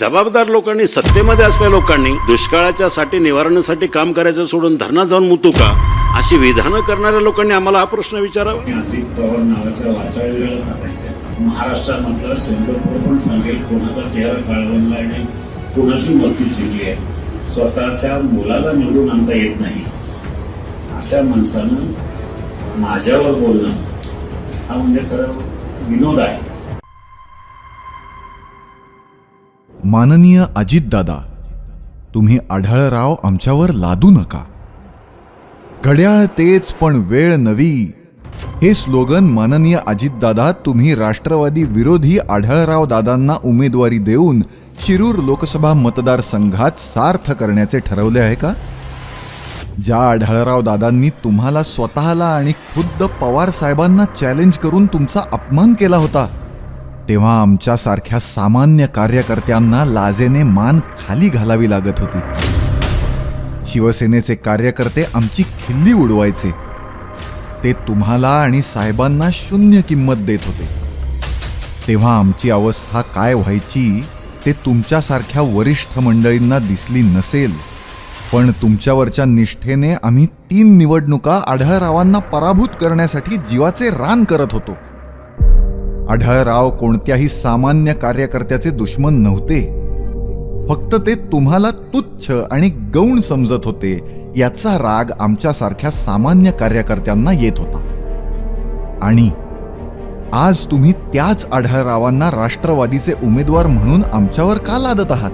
जबाबदार लोकांनी सत्तेमध्ये असलेल्या लोकांनी दुष्काळाच्या साठी निवारणासाठी काम करायचं सोडून धरणा जाऊन मुतू का? अशी विधानं करणाऱ्या लोकांनी आम्हाला हा प्रश्न विचारावा. अजित सिंगापूर पण सांगेल? कोणाचा चेहरा आणि कोणाची मस्ती चिरली आहे? स्वतःच्या मुलाला निवडून आणता येत नाही. अशा माणसानं माझ्यावर बोलणं हा म्हणजे खरं विनोद आहे. माननीय अजितदादा तुम्ही आढळराव आमच्यावर लादू नका. घड्याळ तेच पण वेळ नवी. हे स्लोगन माननीय अजितदादा तुम्ही राष्ट्रवादी विरोधी आढळराव दादांना उमेदवारी देऊन शिरूर लोकसभा मतदारसंघात सार्थ करण्याचे ठरवले आहे का? ज्या आढळराव दादांनी तुम्हाला स्वतःला आणि खुद्द पवार साहेबांना चॅलेंज करून तुमचा अपमान केला होता तेव्हा आमच्यासारख्या सामान्य कार्यकर्त्यांना लाजेने मान खाली घालावी लागत होती. शिवसेनेचे कार्यकर्ते आमची खिल्ली उडवायचे. ते तुम्हाला आणि साहेबांना शून्य किंमत देत होते. तेव्हा आमची अवस्था काय व्हायची ते तुमच्यासारख्या वरिष्ठ मंडळींना दिसली नसेल. पण तुमच्यावरच्या निष्ठेने आम्ही तीन निवडणुका आढळरावांना पराभूत करण्यासाठी जीवाचे रान करत होतो. आढळराव कोणत्याही सामान्य कार्यकर्त्याचे दुश्मन नव्हते. फक्त ते तुम्हाला तुच्छ आणि गौण समजत होते याचा राग आमच्यासारख्या सामान्य कार्यकर्त्यांना येत होता. आणि आज तुम्ही त्याच आढळरावांना राष्ट्रवादीचे उमेदवार म्हणून आमच्यावर का लादत आहात?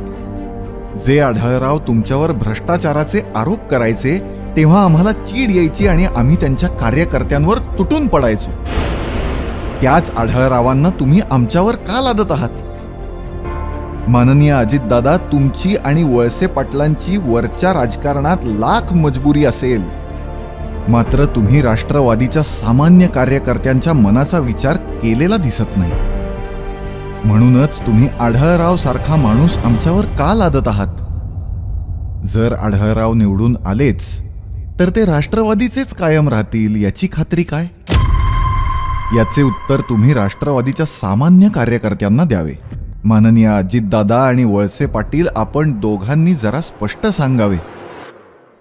जे आढळराव तुमच्यावर भ्रष्टाचाराचे आरोप करायचे तेव्हा आम्हाला चीड यायची आणि आम्ही त्यांच्या कार्यकर्त्यांवर तुटून पडायचो. त्याच आढळरावांना तुम्ही आमच्यावर का लादत आहात? माननीय अजितदादा तुमची आणि वळसे पाटलांची वरच्या राजकारणात लाख मजबुरी असेल. मात्र तुम्ही राष्ट्रवादीच्या सामान्य कार्यकर्त्यांच्या मनाचा विचार केलेला दिसत नाही. म्हणूनच तुम्ही आढळराव सारखा माणूस आमच्यावर का लादत आहात? जर आढळराव निवडून आलेच तर ते राष्ट्रवादीचेच कायम राहतील याची खात्री काय? याचे उत्तर तुम्ही राष्ट्रवादीच्या सामान्य कार्यकर्त्यांना द्यावे. माननीय अजितदादा आणि वळसे पाटील आपण दोघांनी जरा स्पष्ट सांगावे.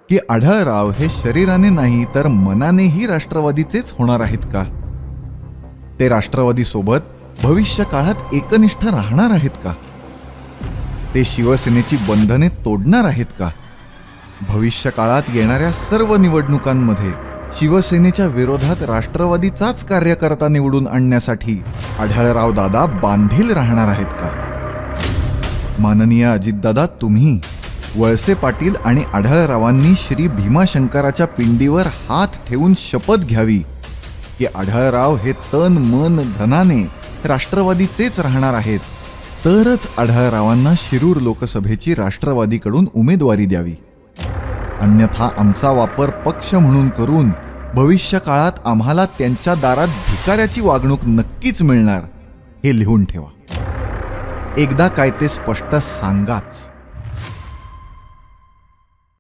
की आढळराव हे शरीराने नाही तर मनानेही राष्ट्रवादीचेच होणार आहेत का? ते राष्ट्रवादीसोबत भविष्य काळात एकनिष्ठ राहणार आहेत का? ते शिवसेनेची बंधने तोडणार आहेत का? भविष्य काळात येणाऱ्या सर्व निवडणुकांमध्ये शिवसेनेच्या विरोधात राष्ट्रवादीचाच कार्यकर्ता निवडून आणण्यासाठी आढळराव दादा बांधील राहणार आहेत का? माननीय अजितदादा तुम्ही वळसे पाटील आणि आढळरावांनी श्री भीमाशंकराच्या पिंडीवर हात ठेवून शपथ घ्यावी. की आढळराव हे तन मन धनाने राष्ट्रवादीचेच राहणार आहेत. तरच आढळरावांना शिरूर लोकसभेची राष्ट्रवादीकडून उमेदवारी द्यावी. अन्यथा आमचा वापर पक्ष म्हणून करून भविष्यकाळात आम्हाला त्यांच्या दारात भिकाऱ्याची वागणूक नक्कीच मिळणार हे लिहून ठेवा. एकदा काय ते स्पष्ट सांगाच.